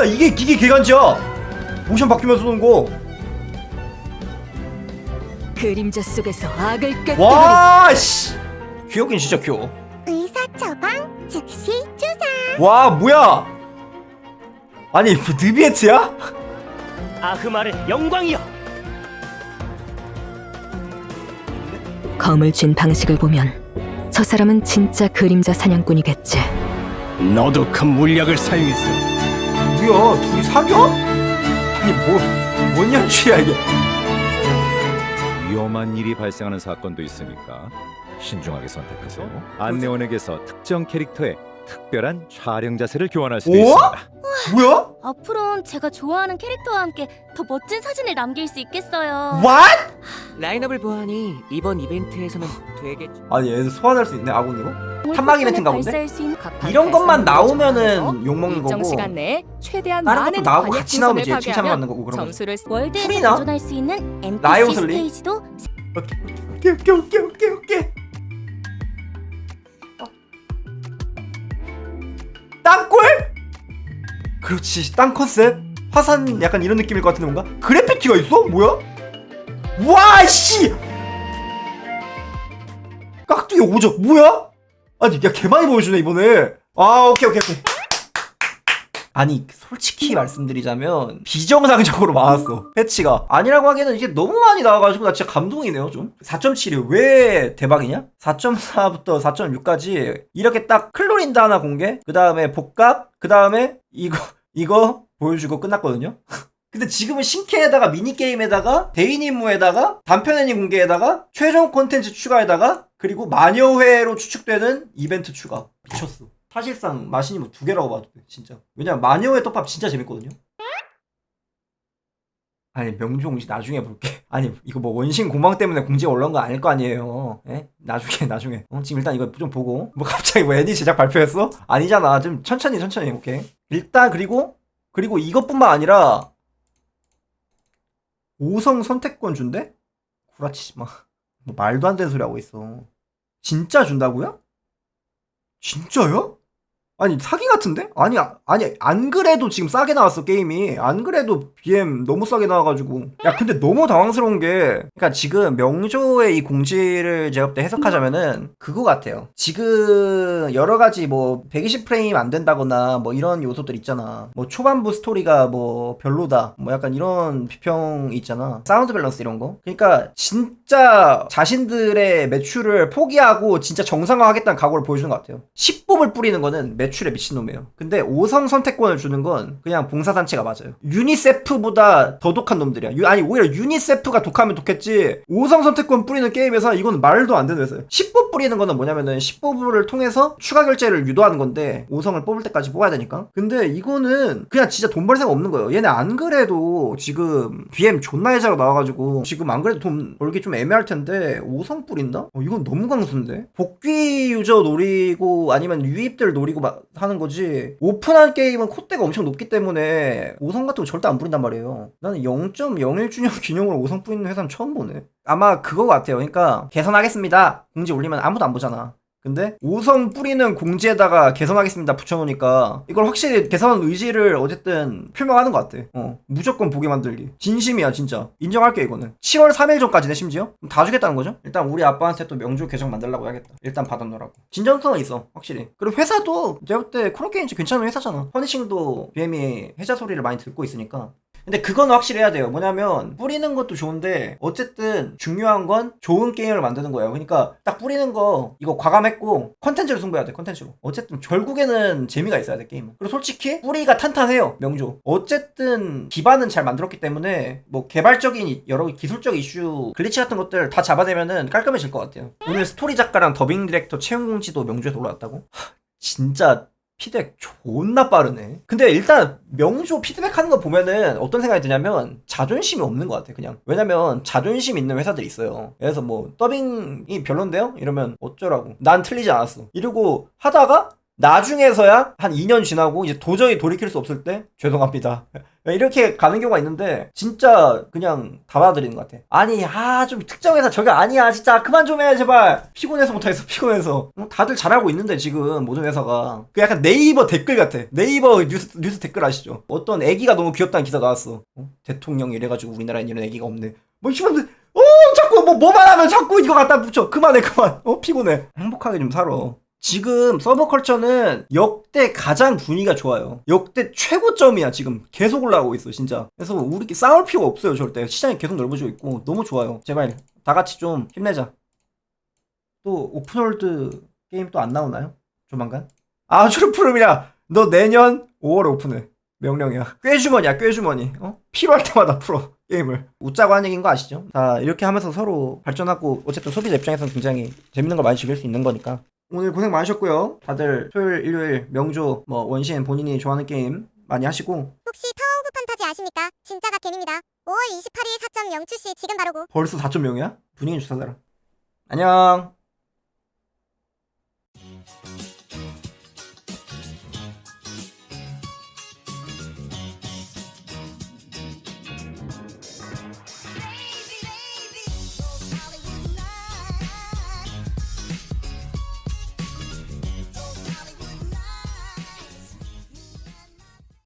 그러니까 이게 이게 개간지야. 모션 바뀌면서 도는 그림자 속에서 악을 꿰뚫으리 거와씨. 귀엽긴 진짜 귀여워. 의사 처방 즉시 주사. 와 뭐야? 아니 뭐 느비에트야? 아흐말의 영광이여 검을 쥔 방식을 보면 저 사람은 진짜 그림자 사냥꾼이겠지. 너도 큰 물약을 사용했어 뭐야 둘이 사겨? 아니 뭐뭔 연출이야 이게 위험한 일이 발생하는 사건도 있으니까 신중하게 선택하세요. 안내원에게서 특정 캐릭터의 특별한 촬영 자세를 교환할 수도 오? 있습니다. 뭐야? 앞으로는 제가 좋아하는 캐릭터와 함께 더 멋진 사진을 남길 수 있겠어요 What? 라인업을 보아하니 이번 이벤트에서는 되게 아니 얘들 소환할 수 있네 아군으로? 탐방 이벤트인가 본데? 이런 것만 나오면은 욕먹는 거고 시간 내에 최대한 다른 많은 것도 나오고 같이 나오면 이제 칭찬받는 거고 그런 거 점수를 월드에서 풀이나? 도전할 수 있는 NPC 라이오슬리? 스테이지도 오케이 오케이 오케이 오케이 오케이 땅굴? 그렇지 땅 컨셉? 화산 약간 이런 느낌일 것 같은데 뭔가? 그래피티가 있어? 뭐야? 와씨 깍두기 오적 뭐야? 아니 야 개많이 보여주네 이번에. 아 오케이 오케이 오케이. 아니 솔직히 말씀드리자면 비정상적으로 많았어 패치가. 아니라고 하기에는 이게 너무 많이 나와가지고 나 진짜 감동이네요 좀. 4.7이 왜 대박이냐? 4.4부터 4.6까지 이렇게 딱 클로린다 하나 공개 그 다음에 복갑 그 다음에 이거 이거 보여주고 끝났거든요. 근데 지금은 신캐에다가 미니게임에다가 대인 임무에다가 단편 애니 공개에다가 최종 콘텐츠 추가에다가 그리고 마녀회로 추측되는 이벤트 추가. 미쳤어. 사실상 마신이 뭐 두 개라고 봐도 돼 진짜. 왜냐면 마녀회 떡밥 진짜 재밌거든요. 아니 공지 나중에 볼게. 아니 이거 뭐 원신 고망 때문에 공지가 올라온 거 아닐 거 아니에요. 예? 나중에 나중에. 어, 지금 일단 이거 좀 보고. 뭐 갑자기 뭐 애니 제작 발표했어? 아니잖아. 좀 천천히 천천히 오케이 일단 그리고 그리고 이것뿐만 아니라 5성 선택권 준대? 구라치지 마. 뭐 말도 안 되는 소리 하고 있어. 진짜 준다고요? 진짜요? 아니 사기 같은데? 아니 아- 아니 안 그래도 지금 싸게 나왔어 게임이. 안 그래도 BM 너무 싸게 나와가지고. 야 근데 너무 당황스러운 게 그러니까 지금 명조의 이 공지를 제가 때 해석하자면은 그거 같아요. 지금 여러 가지 뭐 120 프레임 안 된다거나 뭐 이런 요소들 있잖아. 뭐 초반부 스토리가 뭐 별로다. 뭐 약간 이런 비평이 있잖아. 사운드 밸런스 이런 거. 그러니까 진짜 자신들의 매출을 포기하고 진짜 정상화하겠다는 각오를 보여주는 것 같아요. 10뽑을 뿌리는 거는 매 출에 미친놈이에요. 근데 5성 선택권을 주는 건 그냥 봉사단체가 맞아요. 유니세프보다 더 독한 놈들이야. 유- 아니 오히려 유니세프가 독하면 독했지 5성 선택권 뿌리는 게임에서 이건 말도 안 되는 회사예요. 10뽑 뿌리는 거는 뭐냐면은 10뽑을 통해서 추가 결제를 유도하는 건데 5성을 뽑을 때까지 뽑아야 되니까. 근데 이거는 그냥 진짜 돈 벌 생각 없는 거예요. 얘네 안 그래도 지금 BM 존나 해자로 나와가지고 지금 안 그래도 돈 벌기 좀 애매할 텐데 5성 뿌린다? 어, 이건 너무 강수인데? 복귀 유저 노리고 아니면 유입들 노리고 막 하는 거지. 오픈한 게임은 콧대가 엄청 높기 때문에 5성 같은 거 절대 안 뿌린단 말이에요. 나는 0.01주년 기념으로 5성 뿌리는 회사는 처음 보네 아마 그거 같아요. 그러니까 개선하겠습니다. 공지 올리면 아무도 안 보잖아. 근데 5성 뿌리는 공지에다가 개선하겠습니다 붙여놓으니까 이걸 확실히 개선 의지를 어쨌든 표명하는 것 같아. 어 무조건 보게 만들기. 진심이야 진짜. 인정할게 이거는. 7월 3일 전까지네 심지어? 다 주겠다는 거죠? 일단 우리 아빠한테 또 명조 계정 만들라고 해야겠다. 일단 받아놓으라고. 진정성은 있어 확실히. 그리고 회사도 내가 볼때 크로게임즈 괜찮은 회사잖아. 퍼니싱도 BM이 해자 소리를 많이 듣고 있으니까 근데 그건 확실히 해야 돼요. 뭐냐면 뿌리는 것도 좋은데 어쨌든 중요한 건 좋은 게임을 만드는 거예요. 그러니까 딱 뿌리는 거 이거 과감했고 컨텐츠로 승부해야 돼. 컨텐츠로. 어쨌든 결국에는 재미가 있어야 돼 게임은. 그리고 솔직히 뿌리가 탄탄해요. 명조. 어쨌든 기반은 잘 만들었기 때문에 뭐 개발적인 여러 기술적 이슈 글리치 같은 것들 다 잡아내면은 깔끔해질 것 같아요. 오늘 스토리 작가랑 더빙 디렉터 채용 공지도 명조에서 올라왔다고? 하, 진짜 피드백 존나 빠르네. 근데 일단 명조 피드백 하는 거 보면은 어떤 생각이 드냐면 자존심이 없는 것 같아 그냥. 왜냐면 자존심 있는 회사들이 있어요. 그래서 뭐 더빙이 별론데요? 이러면 어쩌라고. 난 틀리지 않았어. 이러고 하다가 나중에서야 한 2년 지나고 이제 도저히 돌이킬 수 없을 때 죄송합니다. 이렇게 가는 경우가 있는데 진짜 그냥 다 받아들이는 것 같아. 아니 아 좀 특정 회사 저게 아니야 진짜 그만 좀 해 제발. 피곤해서 못하겠어 피곤해서. 어, 다들 잘하고 있는데 지금 모든 회사가. 그 약간 네이버 댓글 같아. 네이버 뉴스, 뉴스 댓글 아시죠? 어떤 애기가 너무 귀엽다는 기사 나왔어. 어? 대통령이 이래가지고 우리나라엔 이런 애기가 없네. 뭐 씨발 어 자꾸 뭐 뭐만 하면 자꾸 이거 갖다 붙여. 그만해 그만. 어 피곤해. 행복하게 좀 살아. 지금 서브컬처는 역대 가장 분위기가 좋아요. 역대 최고점이야 지금 계속 올라가고 있어 진짜. 그래서 우리 싸울 필요가 없어요 절대. 시장이 계속 넓어지고 있고 너무 좋아요. 제발 다 같이 좀 힘내자. 또 오픈월드 게임 또 안 나오나요? 조만간? 아 트루프름이야. 너 내년 5월에 오픈해. 명령이야. 꾀주머니야 꾀주머니. 어? 필요할 때마다 풀어 게임을. 웃자고 하는 얘기인 거 아시죠? 자 이렇게 하면서 서로 발전하고 어쨌든 소비자 입장에서는 굉장히 재밌는 걸 많이 즐길 수 있는 거니까. 오늘 고생 많으셨고요. 다들 토요일, 일요일, 명조, 뭐 원신 본인이 좋아하는 게임 많이 하시고 혹시 타워 오브 판타지 아십니까? 진짜가 겜입니다. 5월 28일 4.0 출시 지금 바로고. 벌써 4.0이야? 분위기 좋다 사람. 안녕.